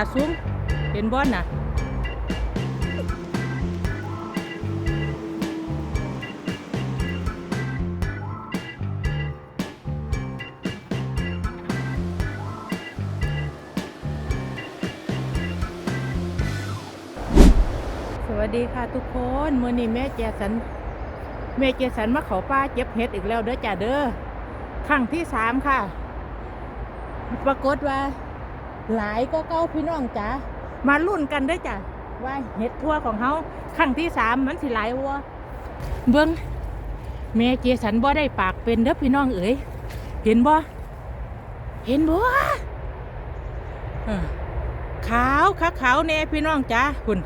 ค่ะซุ้มเห็นบอนน่ะสวัสดีค่ะทุกคนมื่อนี้แม่แจสันแม่แจสันมาขาป้าเจ็บเห็ดอีกแล้วเด้อจ้าเด้อครั้งที่สามค่ะ ปรากฏว่า หลายก็เก้าพี่น้องจ๋ามารุ่นกันเด้อจ้ะว่าเห็ดทั่วของเขาครั้งที่สามมันสิหลายวัวเบิ้งแม่เจสันบ่ได้ปากเป็นเด้อพี่น้องเอ๋ยเห็นบ่เห็นบ่เออขาวขาวขาวแน่พี่น้องจ๋าคุณ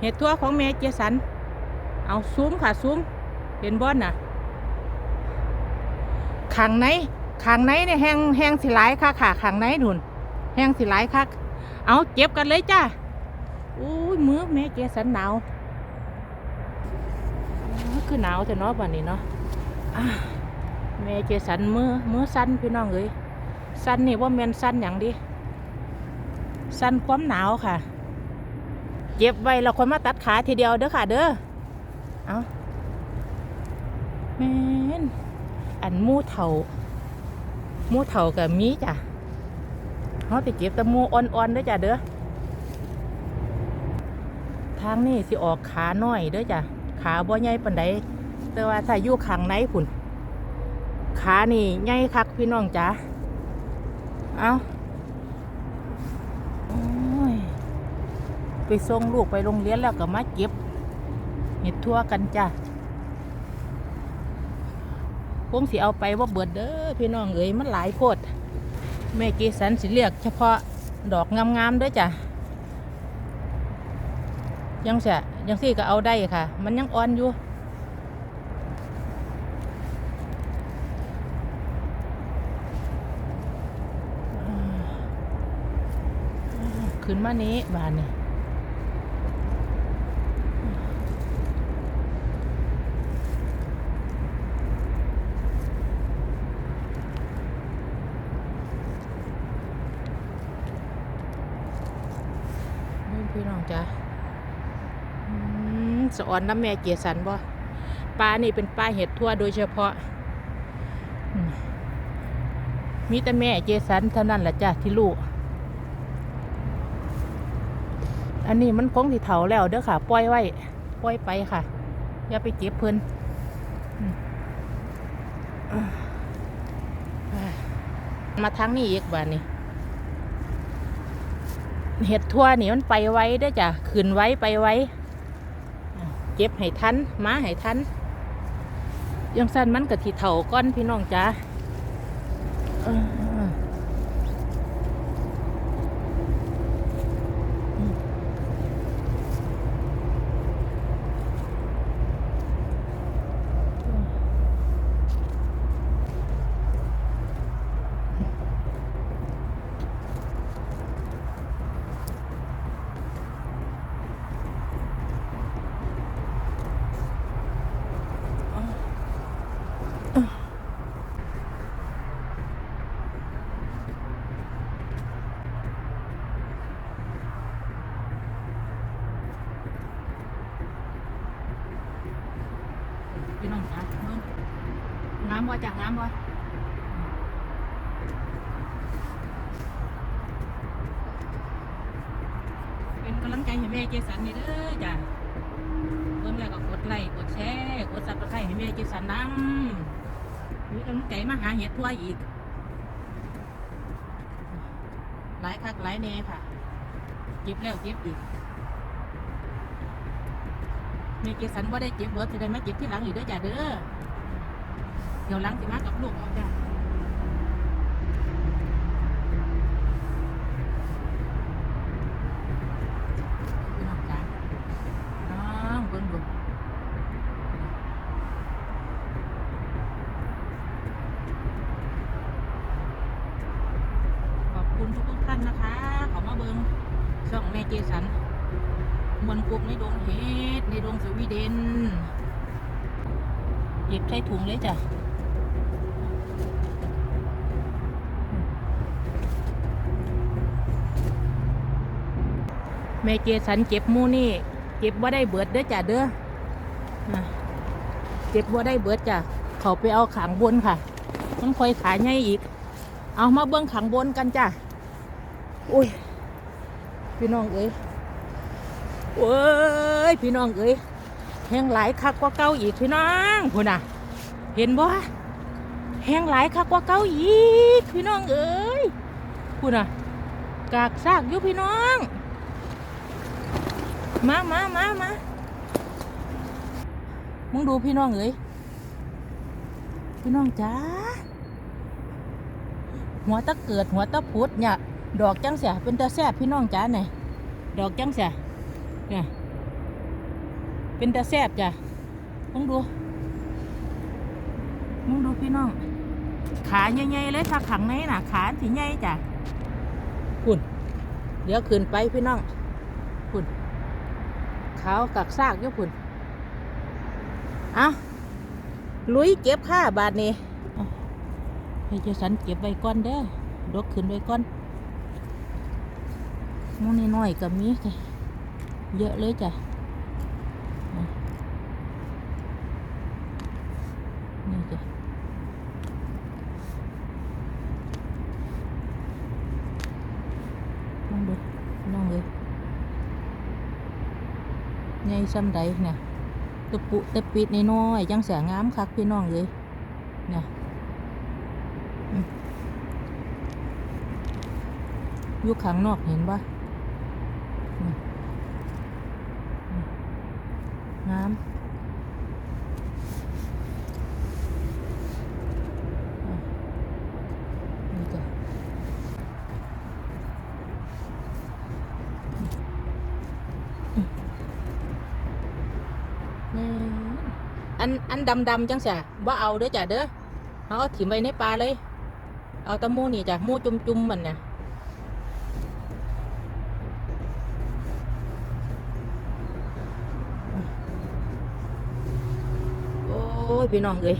เห็ดทั่วของแม่เจสัน เอาซุ้มค่ะซุ้มเห็นบ่น่ะขังในขังในเนี่ยแหงแหงสิหลายค่ะค่ะขังในนุน แหงสิหลายค่ะเอาเจ็บกันเลยจ้าอุ้ยมือแม่เจสันหนาวคือหนาวแต่เนาะบัดนี้เนาะแม่เจสันมือมือสั้นพี่น้องเอ้ยสั้นนี่ว่าแมนสั้นอย่างดีสั้นความหนาวค่ะเจ็บไว้เราคนมาตัดขาทีเดียวเด้อค่ะ เด้อ เอาแมนอันมูเถามูเถากับมีจ้ะ เขาติเก็บแต่มูอ่อนๆด้อจ้ะเด้อทางนี้สิออกขาหน้อยเด้อจ้ะขาบ่ใหญ่ปานใดแต่ว่าถ้าอยู่ข้างในพุ่นขานี่ใหญ่คักพี่น้องจ้ะเอาโอ้ยไปส่งลูกไปโรงเรียนแล้วก็มาเก็บเห็ดทั่วกันจ้ะคงสิเอาไปว่าเบิดเด้อพี่น้องเอ๋ยมันหลายโพด แม่เกสันสิเรียกเฉพาะดอกงามๆด้วยจ้ะยังเสียยังซี่ก็เอาได้ค่ะ มันยังอ่อนอยู่ขึ้นมานี้บานนี่นี่พี่น้องจ้ะอืม สอนน้ำแม่เกียสันบ่ปลานี่เป็นปลาเห็ดทั่วโดยเฉพาะ มีแต่แม่เจสันเท่านั้นแหละจ้ะที่ลูก อันนี้มันคงสิเถาแล้วเด้อค่ะ ปล่อยไว้ ปล่อยไปค่ะ อย่าไปเก็บเพิ่นมามาทางนี้อีกบ้านนี้เห็ดทั่วนี่มันไปไว้เด้อจ้ะขึ้นไว้ไปไว้ เก็บให้ทันมาให้ทันยังสั้นมันกับทีเถาก้อนพี่น้องจ้า งามบ่จ้ะงามบ่เป็นกำลังใจให้แม่เจสันนี่เด้อจ้ะเบิ่งแล้วก็กดไลค์กดแชร์กดซับสไครต์ให้แม่เจสันนำมีกำลังใจมาหาเห็ดทั่วอีก หลายคักหลายแน่ค่ะเจ็บแล้วเจ็บอีกแม่เกสันว่าได้เจ็บเบิดจะได้มาเจ็บที่หลังอีกด้อจ้าเด้อ เดี๋ยวหลังสิมากับลูกเอาจ้ะพี่น้องจ้าน้องเบิ่งดูขอบคุณทุกๆท่านนะคะขามาเบิ่งช่องแม่เจสันมันกบในดงเห็ดในดงสวีเดนหยิบใส่ถุงเลยจ้ะ แม่เจสันเก็บมูนี่ เก็บว่าได้เบิดเด้อจ้ะเด้อเก็บว่าได้เบิดจ้ะเขาไปเอาขังบนค่ะมันคอยขายไงอีก เอามาเบิ้องขังบนกันจ้ะอุ้ยพี่น้องเอ้ยเว้ยพี่น้องเอ้ยแห้งหลายคักกว่าเก่าอีกพี่น้องพุ่นน่ะ เห็นบ่แห้งหลายคักกว่าเก่าอีกพี่น้องเอ้ยพุ่นน่ะ กากซากอยู่พี่น้อง มามามามามึงดูพี่น้องเอ้ยพี่น้องจ้าหัวตะเกิดหัวตะพุดเนี่ยดอกจังเสียเป็นตาแซ่บพี่น้องจ้าเนี่ยดอกจังเสียเนี่ยเป็นตาแซ่บจ้ะมึงดูมึงดูพี่น้อง ขาใหญ่ๆเลยถ้าขังในน่ะ ขาสีใหญ่จ้ะคุณเดี๋ยวขึ้นไปพี่น้อง ขาวกักซากยู่คุณเอาลุยเก็บค่าบาทนี้ให้เจ้าสันเก็บไว้ก้อนเด้อดกขึ้นไว้ก้อนหมูน้อยๆก็มีเยอะเลยจ้ะเอานี่จ้ะ ลองดูลองเลยไง ซ้ำใดเนี่ยตะปุตะปิดในน้อยๆจังเสียงามคักพี่น้องเลยเนี่ยอยู่ข้างนอกเห็นปะงามอะนี่จ้ะ อืมอันอัน ดำดำๆจังเสียว่าเอาเด้อจ้ะเด้อเอาเอาถิ่มไว้ในปลาเลย เอาแตะมูนี่จ้ะมูจุ่มจุ่มๆมันเนี่ยโอ้ยพี่น้องเอ้ย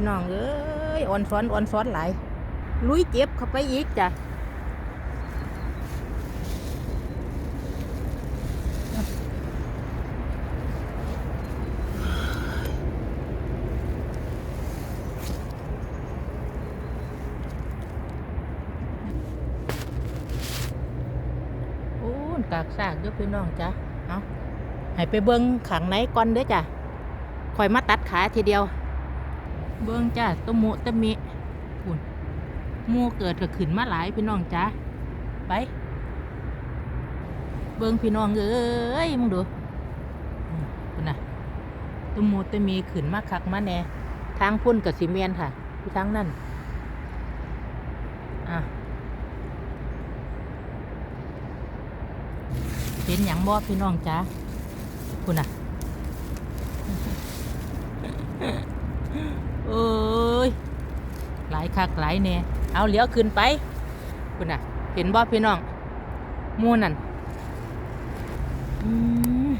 พี่น้องเอ้ยอ่อนซ้อนอ่อนซ้อนหลายลุยเจ็บเข้าไปอีกจ้ะโอ้ยกากซากเด้อพี่น้องจ้ะ เอาให้ไปเบิ้งขังไหนก่อนเด้อจ้ะคอยมาตัดขาทีเดียว เบิ้งจ้ะตะมุตะมิปุ่นหมูเกิดก็ขึ้นมาหลายพี่น้องจ้ะไป เบิ้งพี่น้องเอ้ยมึงดูอืมพุ่นน่ะตะมุตะมีขึ้นมาคักมาแน่ทางพุ่นกับซีเมนค่ะที่ทางนั่นอะเห็นอย่างบ่พี่น้องจ้าคุณน่ะ เอ้ย หลายคักหลายแน่เอาเลี้ยวขึ้นไปคุณน่ะ เห็นบ่พี่น้องมูนั่นอืม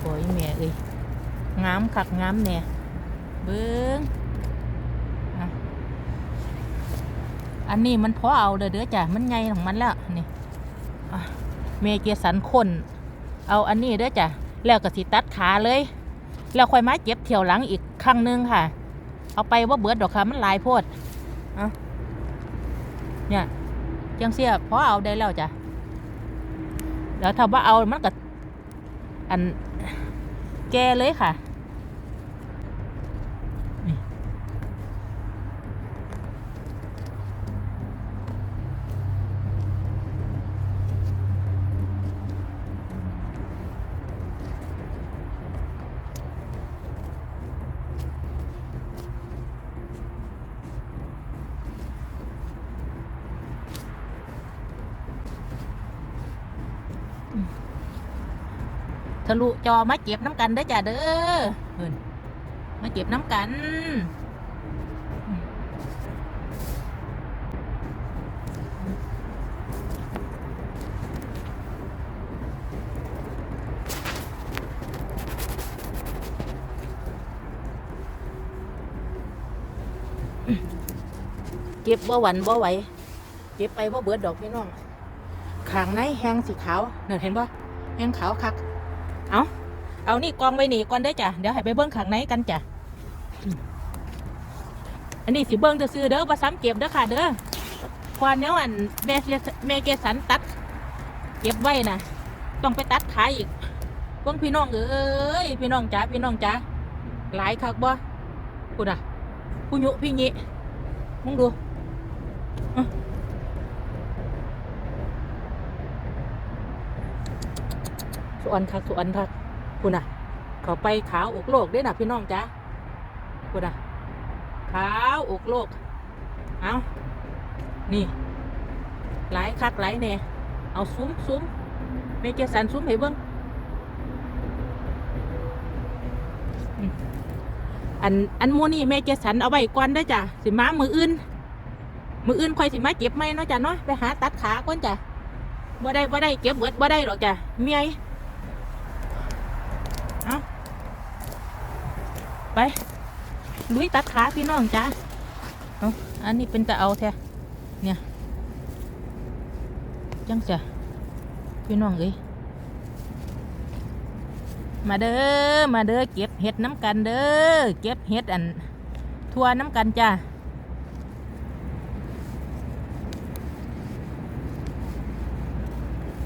โอ้ยแม่เอ้ยงามคักงามแน่เบิ้งอะอันนี้มันพอเอาเด้อเด้อจ้ะมันไงของมันแล้วนี่เมเกสันคนเอาอันนี้เด้อจ้ะแล้วก็สิตัดขาเลย แล้วค่อยมาเจ็บเที่ยวหลังอีกครั้งหนึงค่ะ เอาไปว่าเบิดดอกค่ะมันหลายโพดเอาเนี่ยจังเสียพอเอาได้แล้วจ้ะแล้วถ้าว่าเอามันก็อันแก่เลยค่ะ ทะลุจอมาเจ็บน้ำกันได้จ้ะเด้อมาเจ็บน้ำกัน เก็บบ่หวันบ่ไหวเก็บไปบ่เบิดดอกพี่น้องขางไหนแหงสีขาวเนอเห็นบ่แหงขาวคัก เอาเอานี่กองไว้นี่ก่อนได้จ้ะเดี๋ยวให้ไปเบิ้งขางในกันจ้ะอันนี้สิเบิ้งจะซื้อเด้อบ่ซ้ำเก็บเด้อค่ะ เด้อควานเนี้ยอันแม่เมเกสันตัด เก็บไว้นะต้องไปตัดขายอีกเบิ้งพี่น้องเอ้ยพี่น้องจ๋าพี่น้องจ๋าหลายคักบ่พูดอะผู้ยุพี่ญิมึงดู สวนคักสวนคักพูดอะ เขาไปขาวอกโลกได้นะพี่น้องจ๋าพูดอะขาวอกโลก เอานี่ หลายคักหลายแน่เอาซุ้มซุ้มเมเจสันซุ้มให้เบิ้งอันอันมูนี่เมเจสันเอาไว้ก่อนได้จ้ะสิมามืออื่น มืออื่นค่อยสิมาเก็บไหมเนาะจ้ะเนาะไปหาตัดขาก่อนจ้ะบ่ได้บ่ได้เก็บเบิดบ่ได้หรอกจ้ะเมียยเอา ไปลุยตัดขาพี่น้องจ้ะเอาอันนี้เป็นตะเอาแท้เนี่ยจังจ้ะพี่น้องเอ้ยมาเด้อมาเด้อเก็บเห็ดน้ำกันเด้อเก็บเห็ดอันทั่วน้ำกันจ้า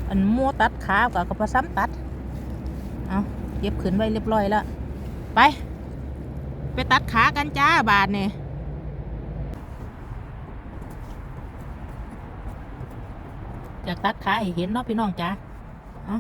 อันมัวตัดขากับกระพซ้ำตัด เอาเก็บขึ้นไว้เรียบร้อยแล้ว ไป ไปตัดขากันจ้าบาทเนี่ยอยากตัดขาให้เห็นเนาะพี่น้องจ้าเอา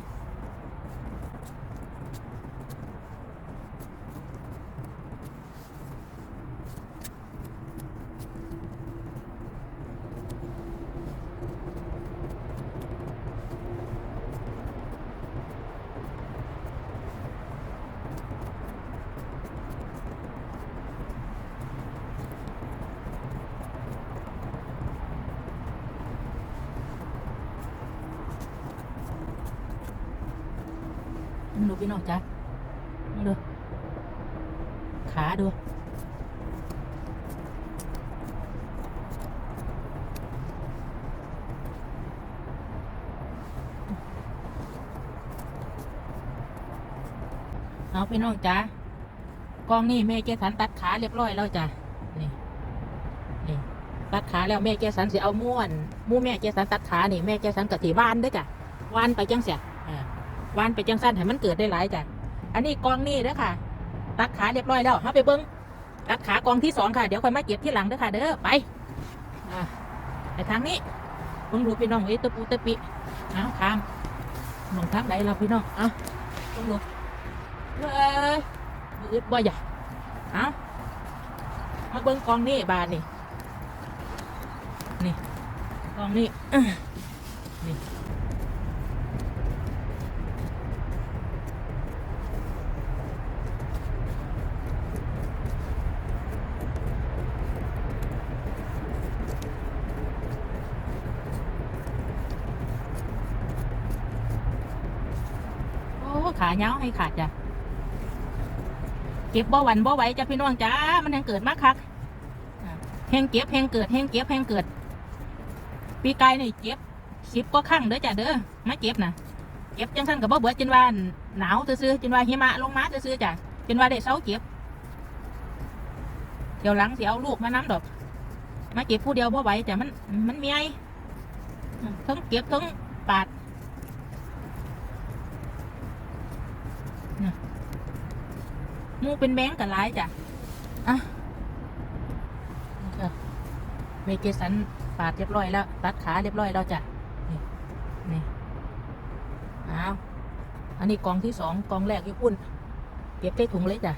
พี่น้องจ้ามึงดูขาดูเอาพี่น้องจ้ากองนี่แม่เจสันตัดขาเรียบร้อยแล้วจ้ะนี่นี่ตัดขาแล้วแม่เจสันสิเอาม้วนมู่แม่เจสันตัดขานี่แม่เจสันกะถีวานเด้วยจ้ะวานไปจังเสีย วานไปจังสั้นให้มันเกิดได้หลายจ้ะอันนี้กองนี่เด้อค่ะ ตัดขาเรียบร้อยแล้วเอาไปเบิ้งตัดขากองที่สองค่ะ เดี๋ยวค่อยมาเก็บที่หลังเด้อค่ะ เด้อไปอ่าไปทางนี้เบิ้งดูพี่น้องเอ้ตะปูตะปิเอาข้ามมองทางไหนเราพี่น้องเอาเบิ้งดูเอ้ยมืดบ่ใหญ่เอามาเบิ้งกองนี่บานนี่นี่กองนี่นี่ โอ้ ขาเงาให้ขาดจ้ะเก็บบ่หวันบ่ไหวจ้ะพี่น้องจ้ามันยังเกิดมากคักอ่าแหงเก็บแหงเกิดแหงเก็บแหงเกิด ปีกายนี่เก็บสิบก็ข้างเด้อจ้ะเด้อมาเก็บนะเก็บจังสั้นกับบ่เบิดจนว่าหนาวซื่อๆจนว่าหิมะลงมาซื่อจ้ะจนว่าได้เสาเก็บเดี๋ยวหลังสิเอาลูกมาน้ำดอก มาเก็บผู้เดียวบ่ไหวจ้ะมันมันเมียยอืมทั้งเก็บทั้งปาด มูเป็นแบงกับไลายจ้ะ อะเมเกสันปาดเรียบร้อยแล้ว ตัดขาเรียบร้อยแล้วจ้ะ นี่ นี่อ้าว อันนี้กองที่สองกองแรกญี่ปุ่น เก็บใส่ถุงเลยจ้ะ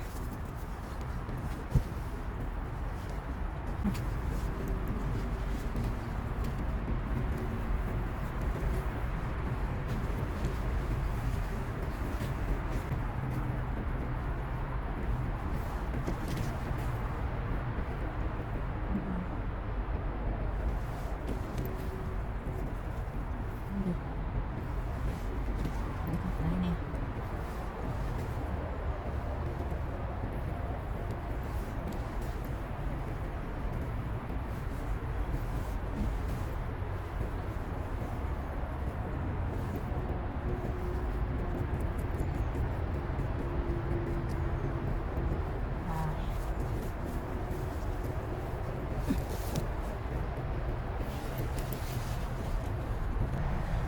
ไหนเนี่ย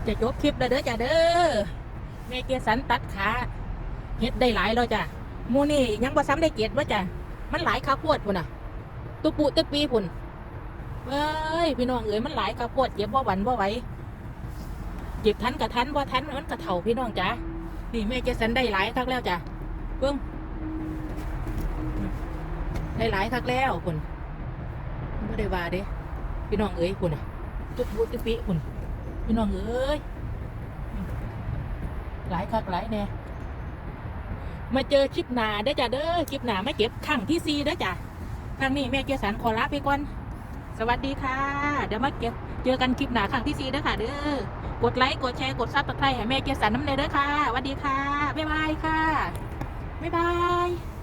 จะจบคลิปแล้วเด้อจ้ะเด้อแม่เกสันตัดขาเฮ็ดได้หลายแล้วจ้ะมูนี่ยังบ่ซ้ำได้เกตว่าจ้ะมันหลายข้าวโพดพุ่นน่ะตุปุตุปีพุ่นเอ้ยพี่น้องเอ๋ยมันหลายข้าวโพดเก็บบ่หวันบ่ไหวเก็บทันกับทันบ่ทันมันก็เท่าพี่น้องจ้ะนี่แม่เกสันได้หลายคักแล้วจ้ะเบิ่งได้หลายคักแล้วพุ่นบ่ได้ว่าเด้พี่น้องเอ๋ยพุ่นน่ะตุปุตุปีพุ่น พี่น้องเอ้ยหลายคักหลายแน่มาเจอคลิปหนาเด้จ้ะเด้อคลิปหนามาเก็บครั้งที่สี่เด้จ้ะครั้งนี้แม่เกสันขอลาไปก่อนสวัสดีค่ะ เดี๋ยวมาเก็บเจอกันคลิปหนาครั้งที่สี่เด้ค่ะเด้อกดไลค์กดแชร์กดซับสไครต์ให้แม่เกสันน้ำเนยเด้อค่ะสวัสดีค่ะบ๊ายบายค่ะบ๊ายบาย